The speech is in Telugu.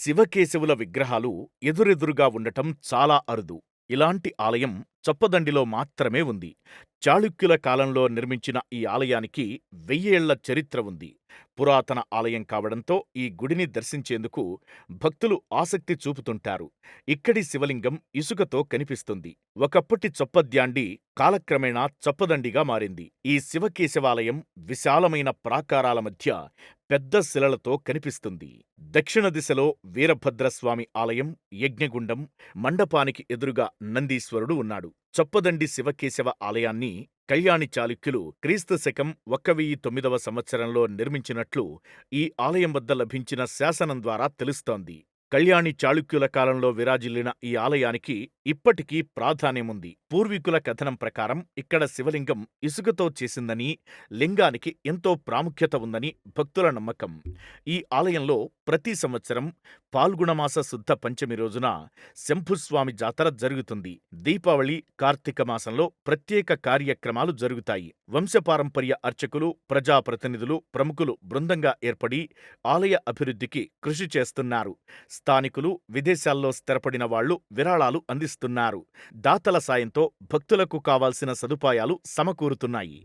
శివకేశవుల విగ్రహాలు ఎదురెదురుగా ఉండటం చాలా అరుదు. ఇలాంటి ఆలయం చొప్పదండిలో మాత్రమే ఉంది. చాళుక్యుల కాలంలో నిర్మించిన ఈ ఆలయానికి వెయ్యేళ్ళ చరిత్ర ఉంది. పురాతన ఆలయం కావడంతో ఈ గుడిని దర్శించేందుకు భక్తులు ఆసక్తి చూపుతుంటారు. ఇక్కడి శివలింగం ఇసుకతో కనిపిస్తుంది. ఒకప్పటి చొప్పద్యాండి కాలక్రమేణా చొప్పదండిగా మారింది. ఈ శివకేశవాలయం విశాలమైన ప్రాకారాల మధ్య పెద్ద శిలలతో కనిపిస్తుంది. దక్షిణ దిశలో వీరభద్రస్వామి ఆలయం, యజ్ఞగుండం, మండపానికి ఎదురుగా నందీశ్వరుడు ఉన్నాడు. చొప్పదండి శివకేశవ ఆలయాన్ని కళ్యాణి చాళుక్యులు క్రీస్తు శకం ఒక్క వెయ్యి తొమ్మిదవ సంవత్సరంలో నిర్మించినట్లు ఈ ఆలయం వద్ద లభించిన శాసనం ద్వారా తెలుస్తోంది. కళ్యాణి చాళుక్యుల కాలంలో విరాజిల్లిన ఈ ఆలయానికి ఇప్పటికీ ప్రాధాన్యముంది. పూర్వీకుల కథనం ప్రకారం ఇక్కడ శివలింగం ఇసుకతో చేసిందని, లింగానికి ఎంతో ప్రాముఖ్యత ఉందని భక్తుల నమ్మకం. ఈ ఆలయంలో ప్రతి సంవత్సరం పాల్గుణమాస శుద్ధ పంచమి రోజున శంభుస్వామి జాతర జరుగుతుంది. దీపావళి, కార్తీక మాసంలో ప్రత్యేక కార్యక్రమాలు జరుగుతాయి. వంశపారంపర్య అర్చకులు, ప్రజాప్రతినిధులు, ప్రముఖులు బృందంగా ఏర్పడి ఆలయ అభివృద్ధికి కృషి చేస్తున్నారు. స్థానికులు, విదేశాల్లో స్థిరపడిన వాళ్ళు విరాళాలు అందిస్తున్నారు. దాతల సాయంతో భక్తులకు కావాల్సిన సదుపాయాలు సమకూరుతున్నాయి.